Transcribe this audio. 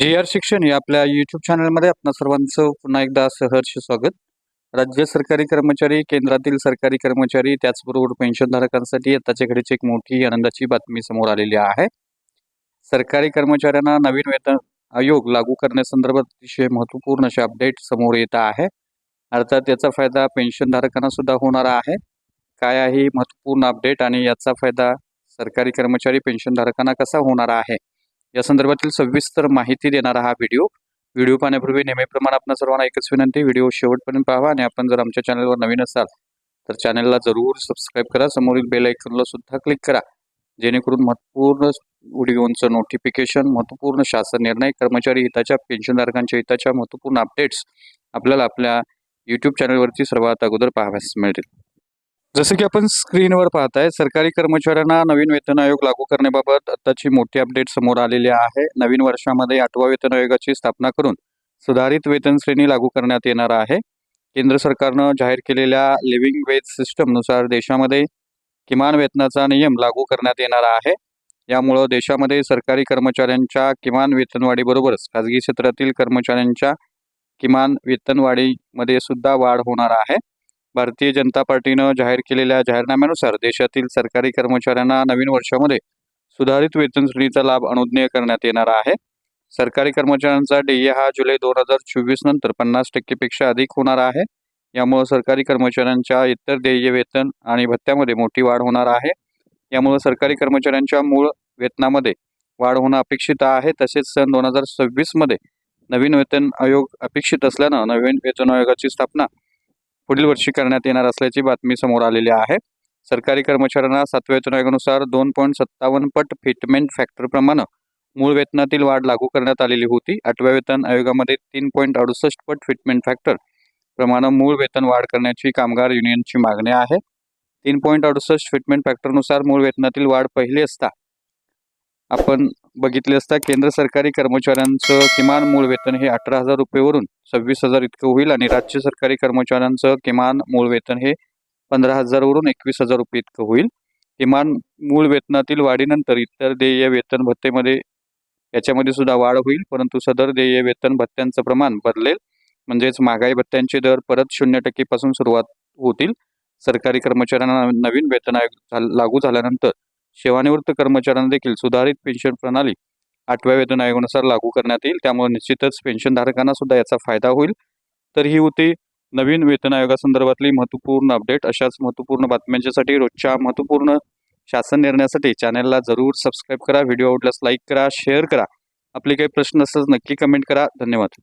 जी R शिक्षण या आपल्या यूट्यूब चॅनलमध्ये आपणा सर्वांचं पुन्हा एकदा सहर्ष स्वागत. राज्य सरकारी कर्मचारी केंद्रातील सरकारी कर्मचारी त्याचबरोबर पेन्शनधारकांसाठी आताच्या घडीची एक मोठी आनंदाची बातमी समोर आलेली आहे. सरकारी कर्मचाऱ्यांना नवीन वेतन आयोग लागू करण्यासंदर्भात अतिशय महत्त्वपूर्ण असे अपडेट समोर येत आहे. अर्थात याचा फायदा पेन्शनधारकांना सुद्धा होणार आहे. काय आहे महत्त्वपूर्ण अपडेट आणि याचा फायदा सरकारी कर्मचारी पेन्शनधारकांना कसा होणार आहे? या संदर्भातील सविस्तर माहिती देणारा हा व्हिडिओ. व्हिडिओ पाहण्यापूर्वी नेहमीप्रमाणे आपण सर्वांना एकच विनंती व्हिडिओ शेवटपर्यंत पाहावा आणि आपण जर आमच्या चॅनलवर नवीन असाल तर चॅनलला जरूर सबस्क्राईब करा. समोरील बेल आयकॉनला सुद्धा क्लिक करा. जेणेकरून महत्त्वपूर्ण व्हिडिओंचं नोटिफिकेशन महत्त्वपूर्ण शासन निर्णय कर्मचारी हिताच्या पेन्शनधारकांच्या हिताच्या महत्त्वपूर्ण अपडेट्स आपल्याला आपल्या यूट्यूब चॅनलवरती सर्वात अगोदर पाहाव्यास मिळतील. जसं की आपण स्क्रीनवर पाहताय सरकारी कर्मचाऱ्यांना नवीन वेतन आयोग लागू करण्याबाबत आताची मोठी अपडेट समोर आलेली आहे. नवीन वर्षामध्ये आठवा वेतन आयोगाची स्थापना करून सुधारित वेतन श्रेणी लागू करण्यात येणार आहे. केंद्र सरकारनं जाहीर केलेल्या लिव्हिंग वेज सिस्टमनुसार देशामध्ये किमान वेतनाचा नियम लागू करण्यात येणार आहे. यामुळं देशामध्ये सरकारी कर्मचाऱ्यांच्या किमान वेतनवाढीबरोबरच खाजगी क्षेत्रातील कर्मचाऱ्यांच्या किमान वेतनवाढीमध्ये सुद्धा वाढ होणार आहे. भारतीय जनता पार्टीनं जाहीर केलेल्या जाहीरनाम्यानुसार देशातील सरकारी कर्मचाऱ्यांना नवीन वर्षामध्ये सुधारित वेतन श्रेणीचा लाभ अनुज्ञेय करण्यात येणार आहे. सरकारी कर्मचाऱ्यांचा डेय हा जुलै दोन हजार चोवीस नंतर पन्नास टक्केपेक्षा अधिक होणार आहे. यामुळे सरकारी कर्मचाऱ्यांच्या इतर देय वेतन आणि भत्त्यामध्ये मोठी वाढ होणार आहे. यामुळे सरकारी कर्मचाऱ्यांच्या मूळ वेतनामध्ये वाढ होणं अपेक्षित आहे. तसेच सन दोन हजार सव्वीसमध्ये नवीन वेतन आयोग अपेक्षित असल्यानं नवीन वेतन आयोगाची स्थापना पुढील वर्षी करण्यात येणार असल्याची बातमी समोर आलेली आहे. सरकारी कर्मचाऱ्यांना सातव्या वेतन आयोगानुसार दोन पॉईंट सत्तावन्न पट फिटमेंट फॅक्टरप्रमाणे मूळ वेतनातील वाढ लागू करण्यात आलेली होती. आठव्या वेतन आयोगामध्ये तीन पॉईंट अडुसष्ट पट फिटमेंट फॅक्टर प्रमाणे मूळ वेतन वाढ करण्याची कामगार युनियनची मागणी आहे. तीन पॉईंट अडुसष्ट फिटमेंट फॅक्टरनुसार मूळ वेतनातील वाढ पहिली असता आपण बघितले असता केंद्र सरकारी कर्मचाऱ्यांचं किमान मूळ वेतन हे अठरा हजार रुपयेवरून सव्वीस हजार इतकं होईल आणि राज्य सरकारी कर्मचाऱ्यांचं किमान मूळ वेतन हे पंधरा हजारवरून एकवीस हजार रुपये इतकं होईल. किमान मूळ वेतनातील वाढीनंतर इतर देय वेतन भत्तेमध्ये याच्यामध्ये सुद्धा वाढ होईल परंतु सदर देय वेतन भत्त्यांचं प्रमाण बदलेल. म्हणजेच महागाई भत्त्यांचे दर परत शून्य टक्केपासून सुरुवात होतील. सरकारी कर्मचाऱ्यांना नवीन वेतन आयोग लागू झाल्यानंतर सेवानिवृत्त कर्मचाऱ्यांना देखील सुधारित पेन्शन प्रणाली आठव्या वेतन आयोगानुसार लागू करण्यात येईल. त्यामुळे निश्चितच पेन्शनधारकांना सुद्धा याचा फायदा होईल. तर ही होती नवीन वेतन आयोगासंदर्भातली महत्त्वपूर्ण अपडेट. अशाच महत्त्वपूर्ण बातम्यांच्यासाठी रोजच्या महत्त्वपूर्ण शासन निर्णयासाठी चॅनलला जरूर सबस्क्राईब करा. व्हिडिओ आवडल्यास लाईक करा शेअर करा. आपले काही प्रश्न असल्यास नक्की कमेंट करा. धन्यवाद.